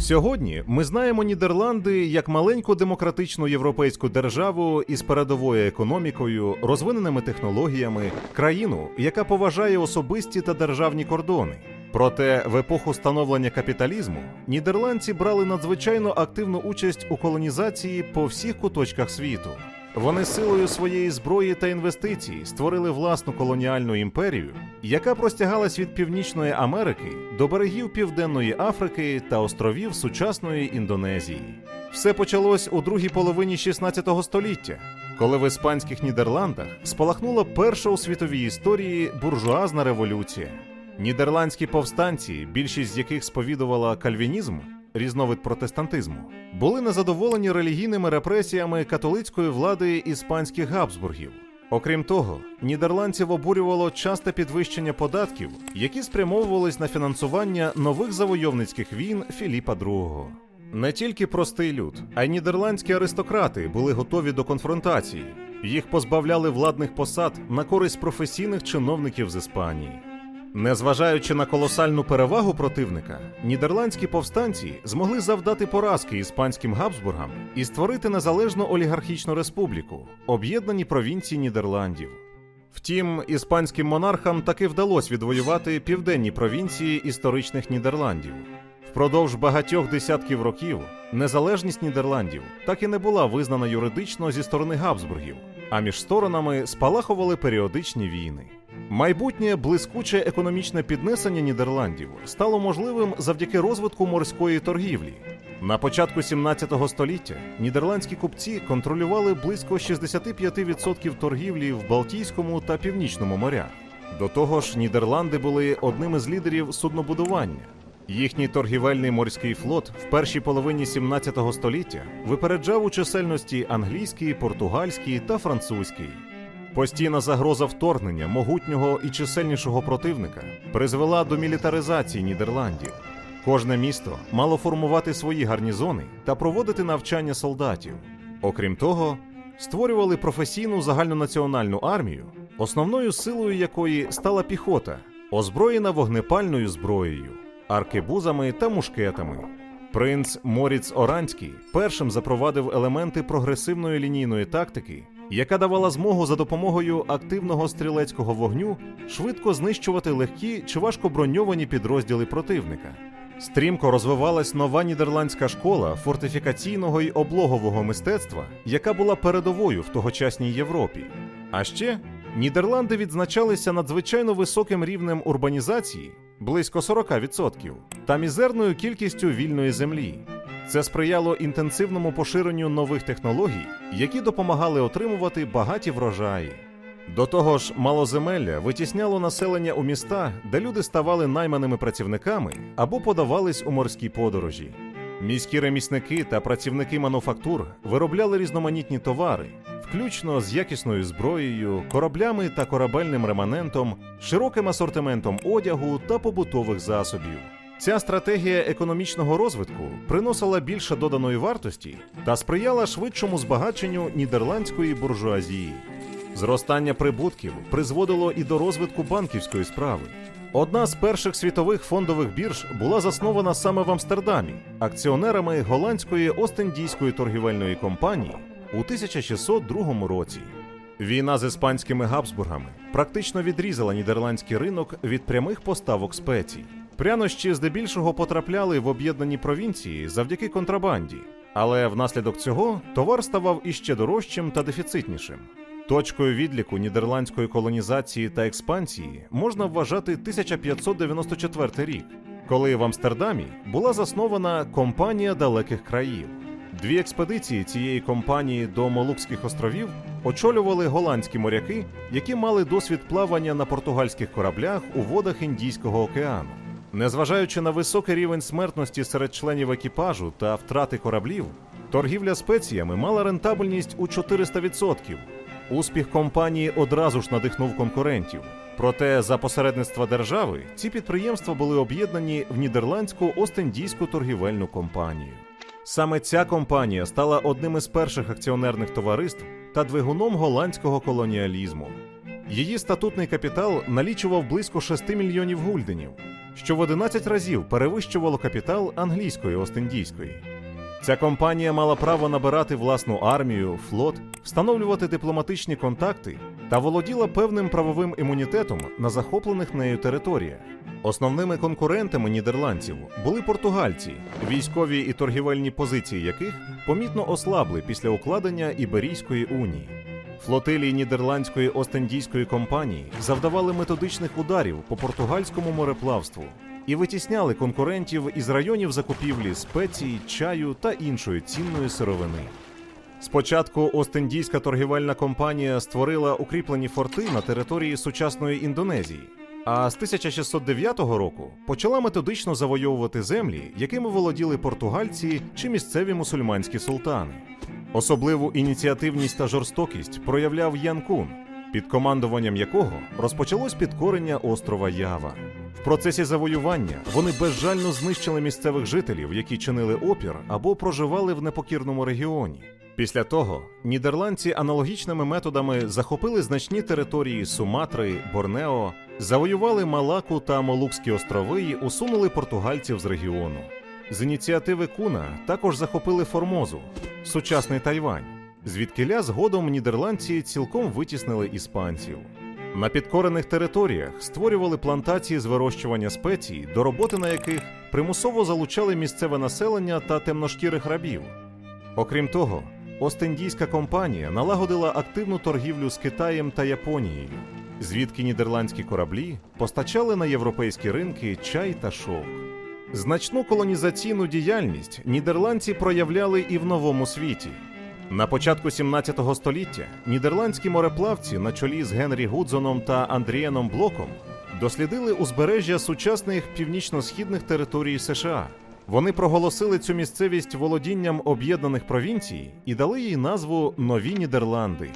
Сьогодні ми знаємо Нідерланди як маленьку демократичну європейську державу із передовою економікою, розвиненими технологіями, країну, яка поважає особисті та державні кордони. Проте в епоху становлення капіталізму нідерландці брали надзвичайно активну участь у колонізації по всіх куточках світу. Вони силою своєї зброї та інвестицій створили власну колоніальну імперію, яка простягалась від Північної Америки до берегів Південної Африки та островів сучасної Індонезії. Все почалось у другій половині 16 століття, коли в іспанських Нідерландах спалахнула перша у світовій історії буржуазна революція. Нідерландські повстанці, більшість з яких сповідувала кальвінізм, різновид протестантизму, були незадоволені релігійними репресіями католицької влади іспанських Габсбургів. Окрім того, нідерландців обурювало часте підвищення податків, які спрямовувались на фінансування нових завойовницьких війн Філіпа II. Не тільки простий люд, а й нідерландські аристократи були готові до конфронтації. Їх позбавляли владних посад на користь професійних чиновників з Іспанії. Незважаючи на колосальну перевагу противника, нідерландські повстанці змогли завдати поразки іспанським Габсбургам і створити незалежну олігархічну республіку, об'єднані провінції Нідерландів. Втім, іспанським монархам таки вдалося відвоювати південні провінції історичних Нідерландів. Впродовж багатьох десятків років незалежність Нідерландів так і не була визнана юридично зі сторони Габсбургів, а між сторонами спалахували періодичні війни. Майбутнє блискуче економічне піднесення Нідерландів стало можливим завдяки розвитку морської торгівлі. На початку 17 століття нідерландські купці контролювали близько 65% торгівлі в Балтійському та Північному морях. До того ж, Нідерланди були одним із лідерів суднобудування. Їхній торгівельний морський флот в першій половині 17 століття випереджав у чисельності англійський, португальський та французький. Постійна загроза вторгнення могутнього і чисельнішого противника призвела до мілітаризації Нідерландів. Кожне місто мало формувати свої гарнізони та проводити навчання солдатів. Окрім того, створювали професійну загальнонаціональну армію, основною силою якої стала піхота, озброєна вогнепальною зброєю, аркебузами та мушкетами. Принц Моріц Оранський першим запровадив елементи прогресивної лінійної тактики, яка давала змогу за допомогою активного стрілецького вогню швидко знищувати легкі чи важкоброньовані підрозділи противника. Стрімко розвивалась нова нідерландська школа фортифікаційного й облогового мистецтва, яка була передовою в тогочасній Європі. А ще Нідерланди відзначалися надзвичайно високим рівнем урбанізації близько 40%, та мізерною кількістю вільної землі. Це сприяло інтенсивному поширенню нових технологій, які допомагали отримувати багаті врожаї. До того ж, малоземелля витісняло населення у міста, де люди ставали найманими працівниками або подавались у морські подорожі. Міські ремісники та працівники мануфактур виробляли різноманітні товари, включно з якісною зброєю, кораблями та корабельним реманентом, широким асортиментом одягу та побутових засобів. Ця стратегія економічного розвитку приносила більше доданої вартості та сприяла швидшому збагаченню нідерландської буржуазії. Зростання прибутків призводило і до розвитку банківської справи. Одна з перших світових фондових бірж була заснована саме в Амстердамі акціонерами голландської Остендійської торгівельної компанії у 1602 році. Війна з іспанськими Габсбургами практично відрізала нідерландський ринок від прямих поставок спецій. Прянощі здебільшого потрапляли в об'єднані провінції завдяки контрабанді, але внаслідок цього товар ставав іще дорожчим та дефіцитнішим. Точкою відліку нідерландської колонізації та експансії можна вважати 1594 рік, коли в Амстердамі була заснована компанія далеких країв. Дві експедиції цієї компанії до Молукських островів очолювали голландські моряки, які мали досвід плавання на португальських кораблях у водах Індійського океану. Незважаючи на високий рівень смертності серед членів екіпажу та втрати кораблів, торгівля спеціями мала рентабельність у 400%. Успіх компанії одразу ж надихнув конкурентів. Проте за посередництва держави ці підприємства були об'єднані в нідерландську Остендійську торгівельну компанію. Саме ця компанія стала одним із перших акціонерних товариств та двигуном голландського колоніалізму. Її статутний капітал налічував близько 6 мільйонів гульденів, що в 11 разів перевищувало капітал англійської Остіндійської. Ця компанія мала право набирати власну армію, флот, встановлювати дипломатичні контакти та володіла певним правовим імунітетом на захоплених нею територіях. Основними конкурентами нідерландців були португальці, військові і торгівельні позиції яких помітно ослабли після укладення Іберійської унії. Флотилії нідерландської Остендійської компанії завдавали методичних ударів по португальському мореплавству і витісняли конкурентів із районів закупівлі спецій, чаю та іншої цінної сировини. Спочатку Остендійська торгівельна компанія створила укріплені форти на території сучасної Індонезії, а з 1609 року почала методично завойовувати землі, якими володіли португальці чи місцеві мусульманські султани. Особливу ініціативність та жорстокість проявляв Ян Кун, під командуванням якого розпочалось підкорення острова Ява. В процесі завоювання вони безжально знищили місцевих жителів, які чинили опір або проживали в непокірному регіоні. Після того нідерландці аналогічними методами захопили значні території Суматри, Борнео, завоювали Малаку та Молукські острови і усунули португальців з регіону. З ініціативи Куна також захопили Формозу, сучасний Тайвань, звідкиля згодом нідерландці цілком витіснили іспанців. На підкорених територіях створювали плантації з вирощування спецій, до роботи на яких примусово залучали місцеве населення та темношкірих рабів. Окрім того, Остіндійська компанія налагодила активну торгівлю з Китаєм та Японією, звідки нідерландські кораблі постачали на європейські ринки чай та шовк. Значну колонізаційну діяльність нідерландці проявляли і в новому світі. На початку 17 століття нідерландські мореплавці на чолі з Генрі Гудзоном та Андрієном Блоком дослідили узбережжя сучасних північно-східних територій США. Вони проголосили цю місцевість володінням об'єднаних провінцій і дали їй назву Нові Нідерланди.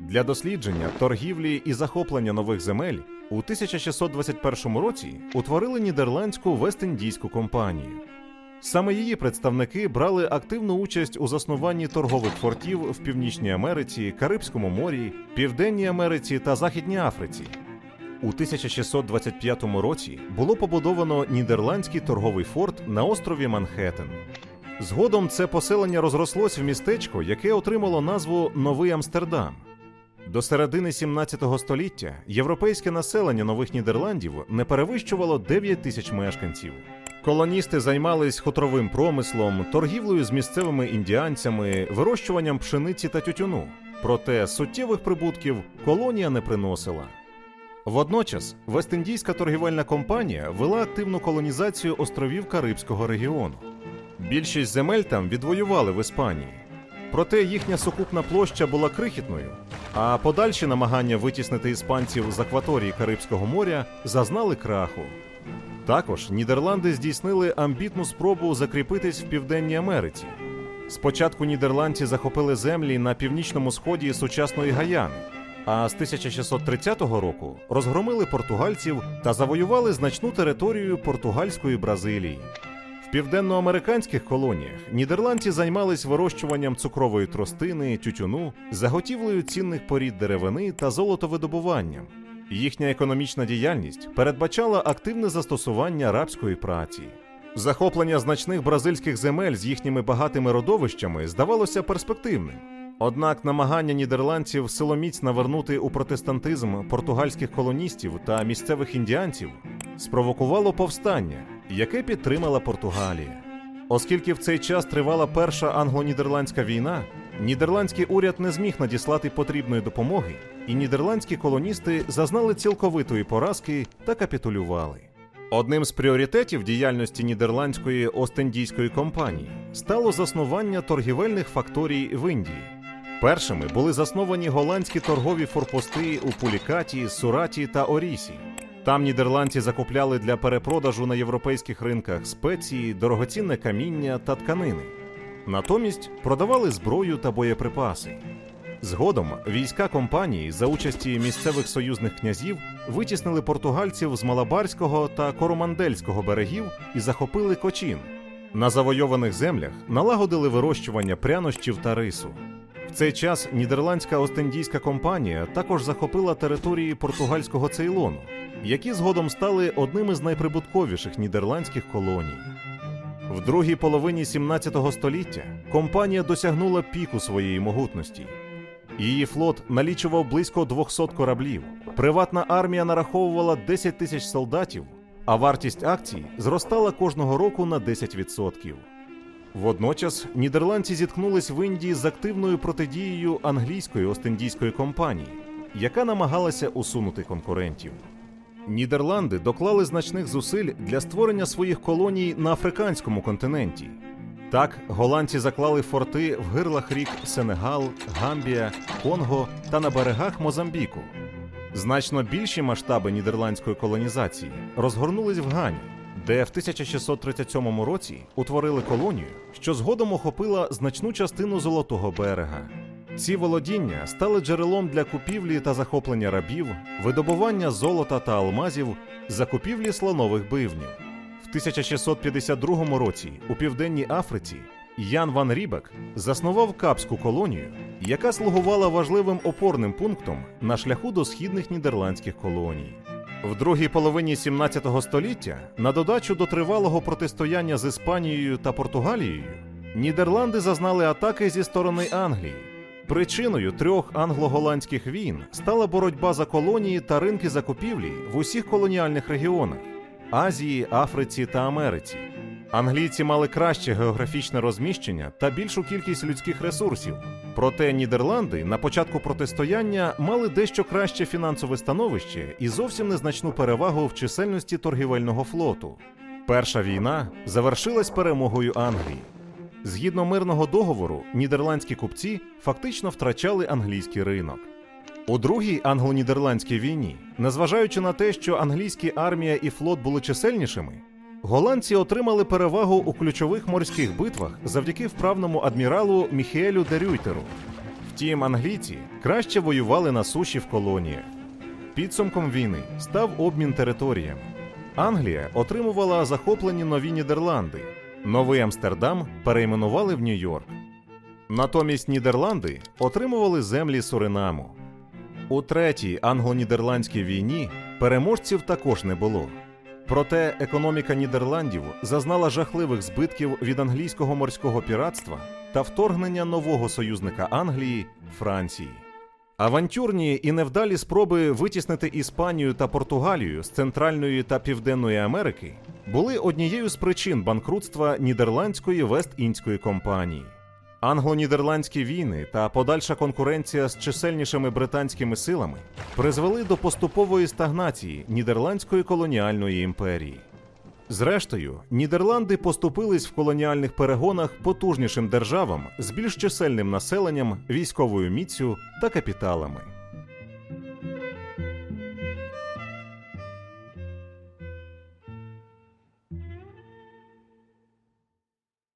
Для дослідження, торгівлі і захоплення нових земель у 1621 році утворили нідерландську Вест-Індійську компанію. Саме її представники брали активну участь у заснуванні торгових фортів в Північній Америці, Карибському морі, Південній Америці та Західній Африці. У 1625 році було побудовано нідерландський торговий форт на острові Манхеттен. Згодом це поселення розрослось в містечко, яке отримало назву Новий Амстердам. До середини 17 століття європейське населення нових Нідерландів не перевищувало 9 тисяч мешканців. Колоністи займались хутровим промислом, торгівлею з місцевими індіанцями, вирощуванням пшениці та тютюну. Проте суттєвих прибутків колонія не приносила. Водночас Вест-Індійська торгівельна компанія вела активну колонізацію островів Карибського регіону. Більшість земель там відвоювали в Іспанії. Проте їхня сукупна площа була крихітною, а подальші намагання витіснити іспанців з акваторії Карибського моря зазнали краху. Також Нідерланди здійснили амбітну спробу закріпитись в Південній Америці. Спочатку нідерландці захопили землі на північному сході сучасної Гаяни, а з 1630 року розгромили португальців та завоювали значну територію португальської Бразилії. Південноамериканських колоніях нідерландці займались вирощуванням цукрової тростини, тютюну, заготівлею цінних порід деревини та золотовидобуванням. Їхня економічна діяльність передбачала активне застосування рабської праці. Захоплення значних бразильських земель з їхніми багатими родовищами здавалося перспективним. Однак намагання нідерландців силоміць навернути у протестантизм португальських колоністів та місцевих індіанців спровокувало повстання, яке підтримала Португалія. Оскільки в цей час тривала перша англо-нідерландська війна, нідерландський уряд не зміг надіслати потрібної допомоги, і нідерландські колоністи зазнали цілковитої поразки та капітулювали. Одним з пріоритетів діяльності нідерландської Остендійської компанії стало заснування торгівельних факторій в Індії. Першими були засновані голландські торгові форпости у Пулікаті, Сураті та Орісі. Там нідерландці закупляли для перепродажу на європейських ринках спеції, дорогоцінне каміння та тканини. Натомість продавали зброю та боєприпаси. Згодом війська компанії за участі місцевих союзних князів витіснили португальців з Малабарського та Коромандельського берегів і захопили Кочин. На завойованих землях налагодили вирощування прянощів та рису. Цей час нідерландська Остендійська компанія також захопила території португальського Цейлону, які згодом стали одним із найприбутковіших нідерландських колоній. В другій половині 17 століття компанія досягнула піку своєї могутності. Її флот налічував близько 200 кораблів. Приватна армія нараховувала 10 тисяч солдатів, а вартість акцій зростала кожного року на 10%. Водночас нідерландці зіткнулись в Індії з активною протидією англійської Остіндійської компанії, яка намагалася усунути конкурентів. Нідерланди доклали значних зусиль для створення своїх колоній на африканському континенті. Так, голландці заклали форти в гирлах рік Сенегал, Гамбія, Конго та на берегах Мозамбіку. Значно більші масштаби нідерландської колонізації розгорнулись в Гані, де в 1637 році утворили колонію, що згодом охопила значну частину Золотого берега. Ці володіння стали джерелом для купівлі та захоплення рабів, видобування золота та алмазів, закупівлі слонових бивнів. В 1652 році у південній Африці Ян Ван Рібек заснував капську колонію, яка слугувала важливим опорним пунктом на шляху до східних нідерландських колоній. В другій половині 17 століття, на додачу до тривалого протистояння з Іспанією та Португалією, Нідерланди зазнали атаки зі сторони Англії. Причиною трьох англо-голландських війн стала боротьба за колонії та ринки закупівлі в усіх колоніальних регіонах Азії, Африці та Америці. Англійці мали краще географічне розміщення та більшу кількість людських ресурсів. Проте Нідерланди на початку протистояння мали дещо краще фінансове становище і зовсім незначну перевагу в чисельності торгівельного флоту. Перша війна завершилась перемогою Англії. Згідно мирного договору, нідерландські купці фактично втрачали англійський ринок. У другій англо-нідерландській війні, незважаючи на те, що англійські армія і флот були чисельнішими, голландці отримали перевагу у ключових морських битвах завдяки вправному адміралу Міхеелю де Рюйтеру. Втім, англійці краще воювали на суші в колоніях. Підсумком війни став обмін територіями. Англія отримувала захоплені нові Нідерланди. Новий Амстердам перейменували в Нью-Йорк. Натомість Нідерланди отримували землі Суринаму. У третій англо-нідерландській війні переможців також не було. Проте економіка Нідерландів зазнала жахливих збитків від англійського морського піратства та вторгнення нового союзника Англії Франції. Авантюрні і невдалі спроби витіснити Іспанію та Португалію з Центральної та Південної Америки були однією з причин банкрутства нідерландської Вест-Індської компанії. Англо-нідерландські війни та подальша конкуренція з чисельнішими британськими силами призвели до поступової стагнації нідерландської колоніальної імперії. Зрештою, Нідерланди поступились в колоніальних перегонах потужнішим державам з більш чисельним населенням, військовою міцю та капіталами.